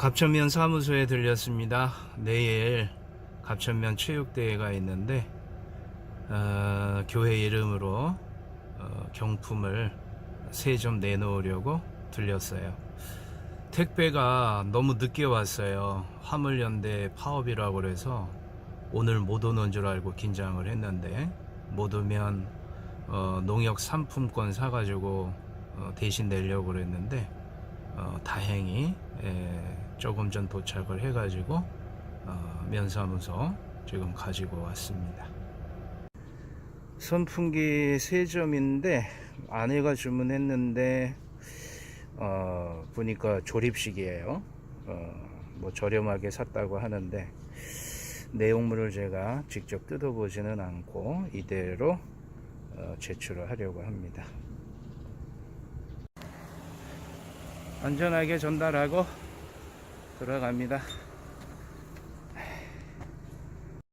갑천면 사무소에 들렸습니다. 내일 갑천면 체육대회가 있는데 어, 교회 이름으로 어, 경품을 세 점 내놓으려고 들렸어요. 택배가 너무 늦게 왔어요. 화물연대 파업이라고 그래서 오늘 못 오는 줄 알고 긴장을 했는데 못 오면 어, 농협 상품권 사가지고 어, 대신 내려고 그랬는데 어, 다행히 에, 조금 전 도착을 해가지고 어, 면사무소 지금 가지고 왔습니다. 선풍기 3점인데 아내가 주문했는데 어, 보니까 조립식이에요. 어, 뭐 저렴하게 샀다고 하는데 내용물을 제가 직접 뜯어보지는 않고 이대로 어, 제출을 하려고 합니다. 안전하게 전달하고 들어갑니다.